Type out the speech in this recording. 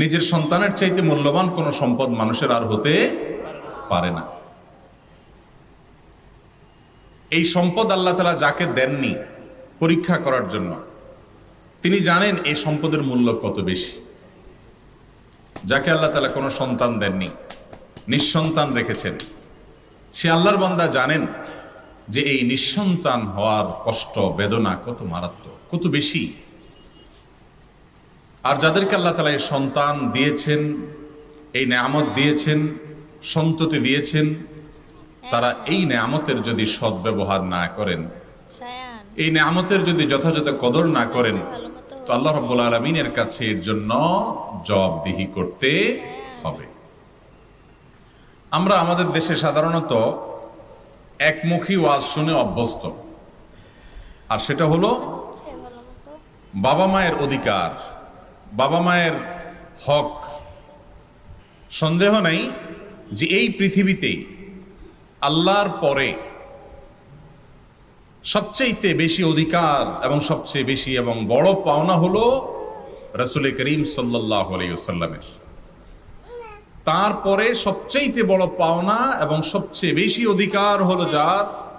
নিজের সন্তানের চাইতে মূল্যবান কোনো সম্পদ মানুষের আর হতে পারে না। এই সম্পদ আল্লাহ তালা যাকে দেননি পরীক্ষা করার জন্য, তিনি জানেন এই সম্পদের মূল্য কত বেশি। যাকে আল্লাহ তালা কোনো সন্তান দেননি, নিঃসন্তান রেখেছেন। সে আল্লাহর বান্দা জানেন যে এই নিঃসন্তান হওয়ার কষ্ট, বেদনা কত মারাত্মক, কত বেশি। আর যাদেরকে আল্লাহ তালা এই সন্তান দিয়েছেন এই নেয়ামত দিয়েছেন সন্ততি দিয়েছেন তারা এই নেয়ামতের যদি সদ্ব্যবহার না করেন এই নেয়ামতের যদি যথাযথ কদর না করেন তো আল্লাহ রব্বুল আলমিনের কাছে এর জন্য জবাবদিহি করতে হবে। আমরা আমাদের দেশে সাধারণত একমুখী ওয়াজ শুনে অভ্যস্ত। আর সেটা হলো বাবা মায়ের অধিকার। বাবা মায়ের হক। সন্দেহ নেই যে এই পৃথিবীতে আল্লাহর পরে সবচেয়ে বেশি অধিকার এবং সবচেয়ে বেশি এবং বড় পাওনা হলো রসুল করিম সাল্লাহ আলাইসাল্লামের তারপরে সবচেয়ে বড় পাওনা এবং সবচেয়ে বেশি অধিকার হলো যার?